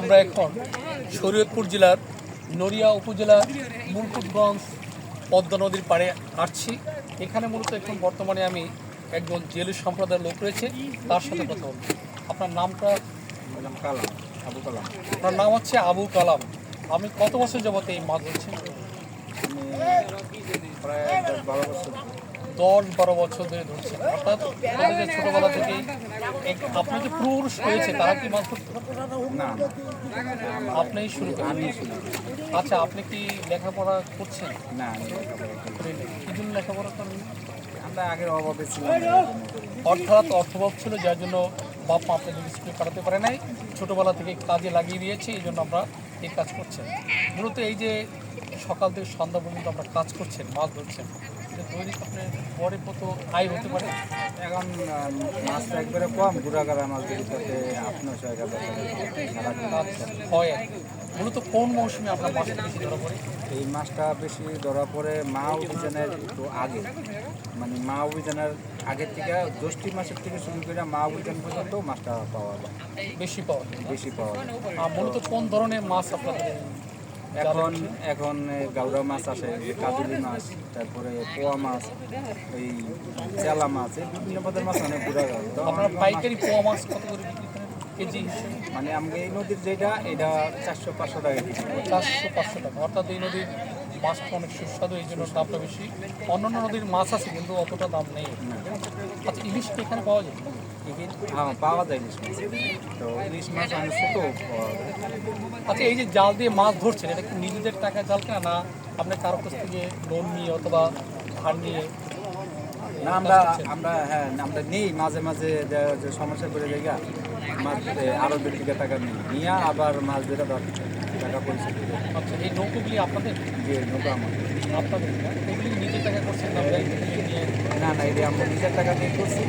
আমরা এখন শরীয়তপুর জেলার নড়িয়া উপজেলার মুলকুটগঞ্জ পদ্মা নদীর পাড়ে আসছি। এখানে মূলত এখন বর্তমানে আমি একজন জেলে সম্প্রদায়ের লোক রয়েছে তার সাথে কথা বলব। আপনার নামটা? নাম কালাম আবু কালাম। আপনার নাম হচ্ছে আবু কালাম। আমি কত বছর যাবত এই মাছ ধরছেন? আমি প্রায় বারো বছর। দশ বারো বছর ধরে ধরছেন অর্থাৎ ছোটবেলা থেকেই এক- আপনার যে পুরুষ হয়েছে তারা কি মাছ ধরতে না আপনিই শুরু আমি আচ্ছা আপনি কি লেখাপড়া করছেন? না। কি জন্য লেখাপড়া করেন? আমরা আগের অভাবে ছিলাম। অর্থাৎ অর্থভাব ছিল যার জন্য বাপ মা আপনাদের স্কুলে পাঠাতে পারে নাই। ছোটোবেলা থেকে কাজে লাগিয়ে দিয়েছে এই জন্য আমরা এই কাজ করছেন মূলত এই যে সকাল থেকে সন্ধ্যা পর্যন্ত আমরা কাজ করছেন মাছ ধরছেন দৈনিক আপনার পরে কত আয় হতে পারে এখন মাছ একবারে কম ঘুরাঘারা মাছ ধরি আপনার আচ্ছা, হয়। মূলত কোন মৌসুমে আপনার মাছটা বেশি ধরা পড়ে? এই মাছটা বেশি ধরা পড়ে মা অভিযানের একটু আগে। মানে মা অভিযানের আগের থেকে জ্যৈষ্ঠী মাসের থেকে শুরু করে মা অভিযান পর্যন্ত মাছটা পাওয়া যায়। বেশি পাওয়া যায়। বেশি পাওয়া যায়। মূলত কোন ধরনের মাছ আপনাদের এখন এখন গাউরা মাছ আসে কাজুলি মাছ তারপরে পোয়া মাছ এই চেলা মাছ এই বিভিন্ন পদের মাছ অনেক ঘুরা তো আপনারা পাইকারি পোয়া মাছ কত করে বিক্রি কেজি। মানে আমাকে এই নদীর যেটা এটা চারশো পাঁচশো টাকা কেজি। চারশো পাঁচশো টাকা। অর্থাৎ এই নদীর মাছটা অনেক সুস্বাদু এই জন্য দামটা বেশি। অন্যান্য নদীর মাছ আছে কিন্তু অতটা দাম নেই। আচ্ছা ইলিশ কি এখানে পাওয়া যায়? হ্যাঁ পাওয়া যায় ইলিশ মাছ। তো ইলিশ মাছ অনেক ছোটো আচ্ছা এই যে জাল দিয়ে মাছ ধরছেন এটা কি নিজেদের টাকা জাল কেনা না আপনি কারও কাছ থেকে লোন নিয়ে অথবা ধার নিয়ে না আমরা আমরা হ্যাঁ আমরা নেই মাঝে মাঝে যে- যে সমস্যা করে জায়গা। মাছ এ, আরও দুই টাকা নিই নিয়ে আবার মাছ ধরে টাকা পরিশোধ করি আচ্ছা এই নৌকোগুলি আপনাদের? যে নৌকা আমার। আপনাদের না? নিজের টাকা করছেন না না এটা আমরা নিজের টাকা দিয়ে করছি।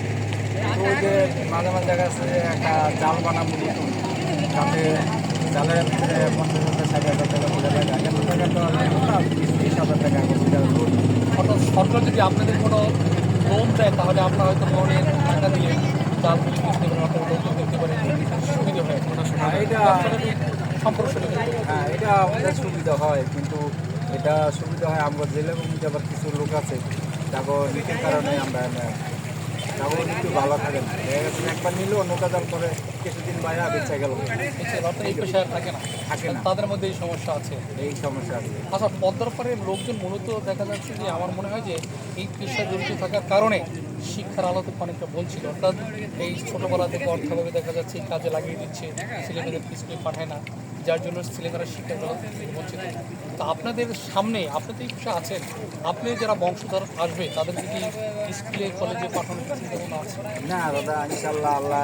ওই যে মাঝে মাঝে দেখা যাচ্ছে যে একটা জাল বানাবো তাতে জালের পঞ্চাশ হাজার ষাট হাজার টাকা করে লাগে এত টাকা তো বিশ হাজার টাকা অর্থাৎ সরকার যদি আপনাদের কোনো লোন দেয় তাহলে আপনারা হয়তো লোনের টাকা দিয়ে জালগুলি কিনতে পারেন অথবা নৌকো কিনতে পারেন সুবিধা হয় কোনো হ্যাঁ, এটা হ্যাঁ এটা আমাদের সুবিধা হয়, কিন্তু এটা সুবিধা হয় আমরা জেলে এবং আবার কিছু লোক আছে, তারপর নিজের কারণে আমরা তারপর একটু ভালো থাকে না দেখা একবার নিল করে কিছুদিন বাইরে বেঁচে গেল। এই পেশা আর থাকে না। থাকে না। তাদের মধ্যে এই সমস্যা আছে। এই সমস্যা আছে। আচ্ছা লোকজন মূলত দেখা যাচ্ছে যে আমার মনে হয় যে এই পেশা জড়িত থাকার কারণে শিক্ষার আলোতে অনেকটা বলছিল। অর্থাৎ এই ছোটোবেলা থেকে অর্থভাবে দেখা যাচ্ছে কাজে লাগিয়ে দিচ্ছে ছেলেমেয়েদের স্কুলে পাঠায় না। যার জন্য ছেলেমেয়েরা থেকে বঞ্চিত। তা আপনাদের সামনে, আপনি তো এই পেশা আছেন, আপনি যারা বংশধর আসবে তাদেরকে কি স্কুলে, কলেজে পাঠানোর চিন্তা ভাবনা আছে? না, দাদা ইনশাল্লাহ আল্লাহ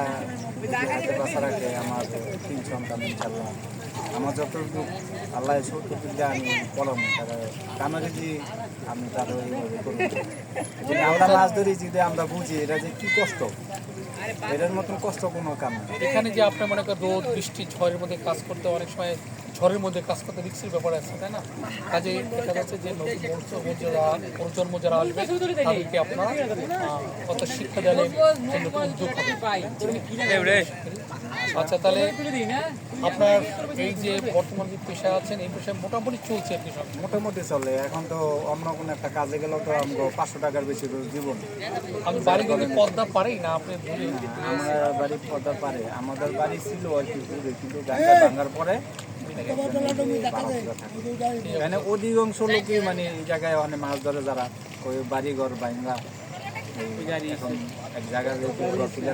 বাসা রাখে আমার তিন সন্তান ইনশাল্লাহ আমার যতটুকু আল্লাহ সত্তর দিকে আমি পড়াবো তারা কামে যদি আমি তাদের এইভাবে আমরা মাছ ধরি, যদি আমরা বুঝি, এটা যে কি কষ্ট? এটার মতন কষ্ট কোনো কাম এখানে যে আপনার মনে করেন রোদ বৃষ্টি ঝড়ের মধ্যে কাজ করতে অনেক সময় ঝড়ের মধ্যে কাজ করতে রিক্সের ব্যাপার আছে তাই না? কাজে দেখা যাচ্ছে যে নতুন প্রজন্ম যারা প্রজন্ম যারা আসবে তাদেরকে আপনারা কত শিক্ষা দেওয়ার জন্য উদ্যোগ হবে। আচ্ছা তাহলে আপনার এই যে বর্তমান যে পেশা আছেন এই পেশায় মোটামুটি চলছে আপনি সব। মোটামুটি চলে। এখন তো অন্য কোনো একটা কাজে গেলেও তো আমরা পাঁচশো টাকার বেশি রোজ জীবন। আমি বাড়ি কিন্তু পদ্মা পারেই না আপনি আমরা বাড়ি পদা পারে আমাদের বাড়ি ছিল আর কি দূরে কিন্তু গাছটা ভাঙার পরে মানে অধিকাংশ লোকই মানে এই জায়গায় অনেক মাছ ধরে যারা ওই বাড়ি ঘর বাইঙ্গা এক জায়গায়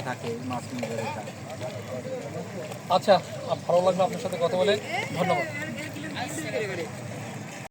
থাকে মাছ নিয়ে খায় আচ্ছা ভালো লাগল আপনার সাথে কথা বলে। ধন্যবাদ।